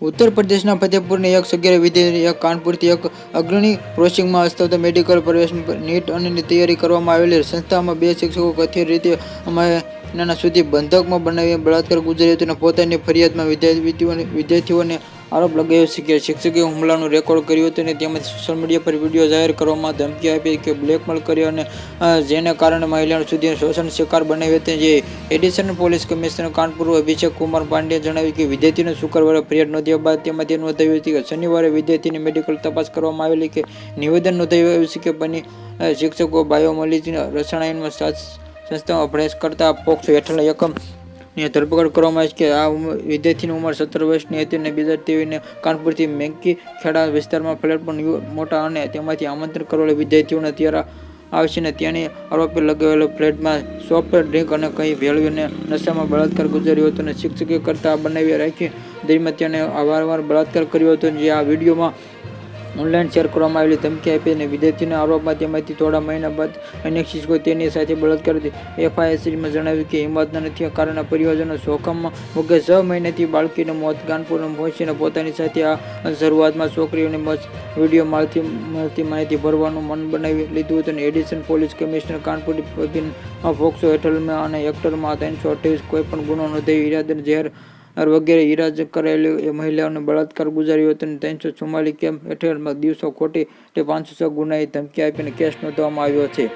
ઉત્તર પ્રદેશના ફતેહપુરની એક સગીર વિદ્યાર્થી એક કાનપુરથી એક અગ્રણી ક્રોસિંગમાં હસ્તવતા મેડિકલ પ્રવેશ નીટ અને તૈયારી કરવામાં આવેલી સંસ્થામાં બે શિક્ષકો કથિત રીતે મહિના સુધી બંધકમાં બનાવી બળાત્કાર ગુજર્યો પોતાની ફરિયાદમાં વિદ્યાર્થીઓને વિદ્યાર્થીઓને આરોપ લગાવ્યો છે કે શિક્ષકે હુમલાનું રેકોર્ડ કર્યું હતું અને તેમજ સોશિયલ મીડિયા પર વીડિયો જાહેર કરવામાં ધમકી આપી કે બ્લેકમેલ કર્યો અને જેને કારણે મહિલાઓ સુધી શોષણ શિકાર બનાવી હતી. જે additional police commissioner Kanpur Abhishek Kumar પાંડેએ જણાવ્યું કે વિદ્યાર્થીને શુક્રવારે ફરિયાદ નોંધ્યા બાદ તેમાંથી નોંધાવ્યું હતી કે શનિવારે વિદ્યાર્થીની મેડિકલ તપાસ કરવામાં આવેલી કે નિવેદન નોંધાવ્યું છે કે બની શિક્ષકો બાયોમોલિજી રસાયણમાં સંસ્થામાં અભ્યાસ કરતા પોક્સો હેઠળ એકમ ની ધરપકડ કરવામાં આવી છે કે આ વિદ્યાર્થીની ઉંમર સત્તર વર્ષની હતી અને બીજા તેઓને કાનપુરથી મેંકી ખેડા વિસ્તારમાં ફ્લેટ પણ મોટા અને તેમાંથી આમંત્રણ કરેલા વિદ્યાર્થીઓને ત્યારે આવશે ને ત્યાંની આરોપી લગાવેલો ફ્લેટમાં સોફ્ટ ડ્રિંક અને કંઈ ભેળવીને નશામાં બળાત્કાર ગુજર્યો હતો અને શિક્ષકે કરતા બનાવી રાખી. દરમિયાન તેને વારંવાર બળાત્કાર કર્યો હતો. જે આ વિડીયોમાં ઓનલાઈન શેર કરવામાં આવેલી ધમકી આપી અને વિદ્યાર્થીના આરોપમાં તેમાંથી થોડા મહિના બાદ અનેક શિક્ષકો તેની સાથે બળાત્કાર એફઆઈએસસીમાં જણાવ્યું કે હિંમતના નથી કારણે પરિવારજનો જોખમમાં મૂકે છ મહિનાથી બાળકીનું મોત કાનપુરમાં પહોંચીને પોતાની સાથે આ શરૂઆતમાં છોકરીઓને વીડિયો મળતી મળતી માહિતી ભરવાનું મન બનાવી લીધું હતું અને addition police commissioner Kanpur POCSO હેઠળમાં અને હેક્ટરમાં ત્રણસો અઠ્યાવીસ કોઈ પણ ગુનો નોંધાવી ઇરાદન ઝેર વગેરે ઇરાજ કરેલી. એ મહિલાઓને બળાત્કાર ગુજાર્યો હતો અને ત્રણસો ચુમ્માલીસ કેમ હેઠળમાં દિવસો ખોટી તે પાંચસો ગુનાએ ધમકી આપીને કેસ નોંધવામાં આવ્યો છે.